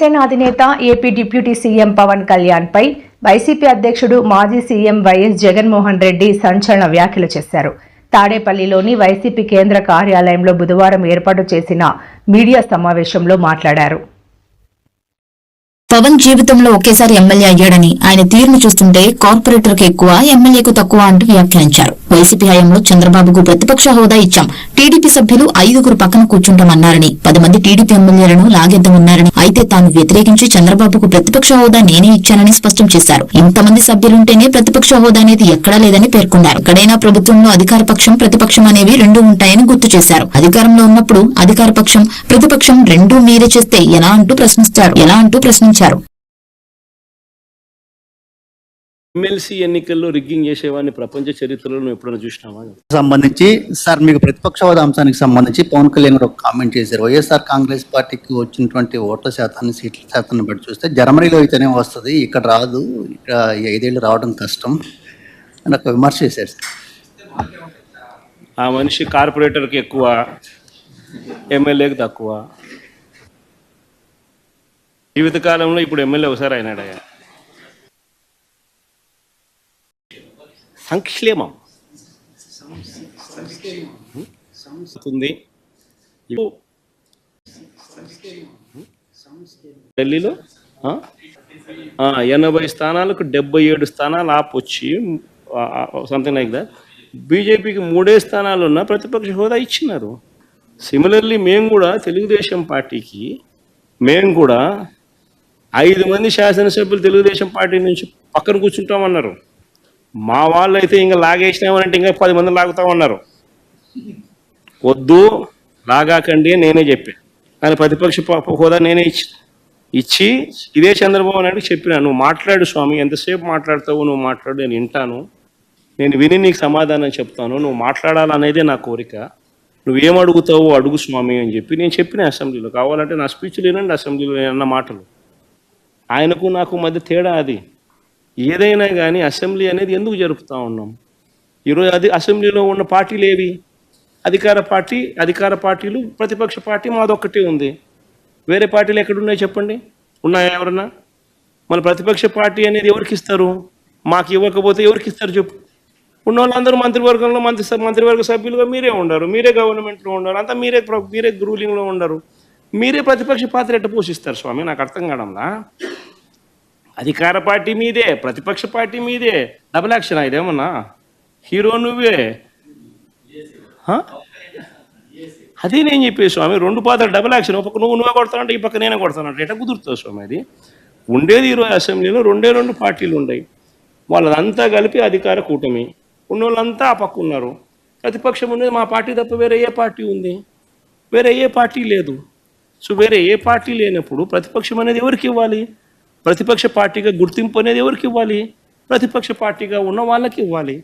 జనసేన అధినేత AP deputy CM Pawan Kalyan పై YCP అధ్యక్షుడు మాజీ సీఎం వైఎస్ జగన్మోహన్ రెడ్డి సంచలన వ్యాఖ్యలు చేశారు. తాడేపల్లిలోని వైసీపీ కేంద్ర కార్యాలయంలో బుధవారం ఏర్పాటు చేసిన మీడియా సమావేశంలో మాట్లాడారు. పవన్ జీవితంలో ఒకేసారి ఎమ్మెల్యే అయ్యాడని ఆయన తీరును చూస్తుంటే కార్పొరేటర్కి ఎక్కువ ఎమ్మెల్యేకు తక్కువ అంటూ వ్యాఖ్యానించారు. వైసీపీ హయాంలో చంద్రబాబుకు ప్రతిపక్ష హోదా ఇచ్చాం. టీడీపీ సభ్యులు ఐదుగురు పక్కన కూర్చుంటామన్నారని పది మంది టీడీపీ ఎమ్మెల్యేలను లాగేద్దామన్నారని అయితే తాను వ్యతిరేకించి చంద్రబాబుకు ప్రతిపక్ష హోదా నేనే ఇచ్చానని స్పష్టం చేశారు. ఇంతమంది సభ్యులుంటేనే ప్రతిపక్ష హోదా అనేది ఎక్కడా లేదని పేర్కొన్నారు. ఎక్కడైనా ప్రభుత్వంలో అధికార పక్షం ప్రతిపక్షం అనేవి రెండు ఉంటాయని గుర్తు చేశారు. అధికారంలో ఉన్నప్పుడు అధికార పక్షం ప్రతిపక్షం రెండూ మీరే చేస్తే ఎలా అంటూ ప్రశ్నిస్తారు. ఎలా అంటూ ప్రశ్నించారు. ఎమ్మెల్సీ ఎన్నికల్లో రిగ్గింగ్ చేసేవాడిని ప్రపంచ చరిత్రలో నువ్వు ఎప్పుడైనా చూసినావా? సంబంధించి సార్ మీకు ప్రతిపక్ష హోదా అంశానికి సంబంధించి పవన్ కళ్యాణ్ గారు ఒక కామెంట్ చేశారు. వైఎస్ఆర్ కాంగ్రెస్ పార్టీకి వచ్చినటువంటి ఓట్ల శాతాన్ని సీట్ల శాతాన్ని బట్టి చూస్తే జర్మనీలో అయితేనే వస్తుంది ఇక్కడ రాదు ఇక్కడ ఈ ఐదేళ్ళు రావడం కష్టం అని ఒక విమర్శ చేశారు సార్. ఆ మనిషి కార్పొరేటర్కి ఎక్కువ ఎమ్మెల్యేకి తక్కువ. జీవితకాలంలో ఇప్పుడు ఎమ్మెల్యే ఒకసారి అయినాడయ్యా. సంక్షేమం. ఉంది ఢిల్లీలో ఆ? ఆ, ఎనభై స్థానాలకు డెబ్బై ఏడు స్థానాలు ఆపొచ్చి సంథింగ్ లైక్ దట్ బీజేపీకి మూడే స్థానాలు ఉన్న ప్రతిపక్ష హోదా ఇచ్చినారు. సిమిలర్లీ మేము కూడా తెలుగుదేశం పార్టీకి మేము కూడా ఐదు మంది శాసనసభ్యులు తెలుగుదేశం పార్టీ నుంచి పక్కన కూర్చుంటామన్నారు. మా వాళ్ళు అయితే ఇంకా లాగేసినామనంటే ఇంకా పది మంది లాగుతామన్నారు. వద్దు లాగాకండి అని నేనే చెప్పాను కానీ ప్రతిపక్ష హోదా నేనే ఇచ్చి ఇచ్చి ఇదే చంద్రబాబు నాయుడు చెప్పినా నువ్వు మాట్లాడు స్వామి ఎంతసేపు మాట్లాడతావు నువ్వు మాట్లాడు నేను వింటాను. నేను విని నీకు సమాధానం చెప్తాను నువ్వు మాట్లాడాలనేదే నా కోరిక. నువ్వేం అడుగుతావో అడుగు స్వామి అని చెప్పి నేను చెప్పిన అసెంబ్లీలో. కావాలంటే నా స్పీచ్లు వినండి అసెంబ్లీలో నేను అన్న మాటలు. ఆయనకు నాకు మధ్య తేడా అది. ఏదైనా కానీ అసెంబ్లీ అనేది ఎందుకు జరుపుతూ ఉన్నాం? ఈరోజు అది అసెంబ్లీలో ఉన్న పార్టీలు ఏవి? అధికార పార్టీ అధికార పార్టీలు ప్రతిపక్ష పార్టీ మాదొక్కటే ఉంది. వేరే పార్టీలు ఎక్కడున్నాయి చెప్పండి? ఉన్నాయా ఎవరన్నా? మన ప్రతిపక్ష పార్టీ అనేది ఎవరికి ఇస్తారు? మాకు ఇవ్వకపోతే ఎవరికి ఇస్తారు చెప్పు. ఉన్న వాళ్ళందరూ మంత్రివర్గంలో మంత్రి మంత్రివర్గ సభ్యులుగా మీరే ఉండరు. మీరే గవర్నమెంట్లో ఉండరు. అంతా మీరే ప్ర- మీరే రూలింగ్లో ఉండరు. మీరే ప్రతిపక్ష పాత్ర ఎట్ట పోషిస్తారు స్వామి? నాకు అర్థం కావడంలా అధికార పార్టీ మీదే ప్రతిపక్ష పార్టీ మీదే. డబుల్ యాక్షన్ ఇదేమన్నా హీరో నువ్వే. అదే నేను చెప్పే స్వామి. రెండు పాత్ర డబుల్ యాక్షన్ ఒక పక్క నువ్వు నువ్వే కొడతానంటే ఈ పక్క నేనే కొడతానంటే ఎట్లా కుదురుతుంది స్వామి అది? ఉండేది ఈరోజు అసెంబ్లీలో రెండే రెండు పార్టీలు ఉన్నాయి వాళ్ళంతా కలిపి అధికార కూటమి. ఉన్న వాళ్ళంతా ఆ పక్క ఉన్నారు. ప్రతిపక్షం ఉండేది మా పార్టీ తప్ప వేరే ఏ పార్టీ ఉంది? వేరే ఏ పార్టీ లేదు. సో వేరే ఏ పార్టీ లేనప్పుడు ప్రతిపక్షం అనేది ఎవరికి ఇవ్వాలి? ప్రతిపక్ష పార్టీగా గుర్తింపు అనేది ఎవరికి ఇవ్వాలి? ప్రతిపక్ష పార్టీగా ఉన్న వాళ్ళకి ఇవ్వాలి.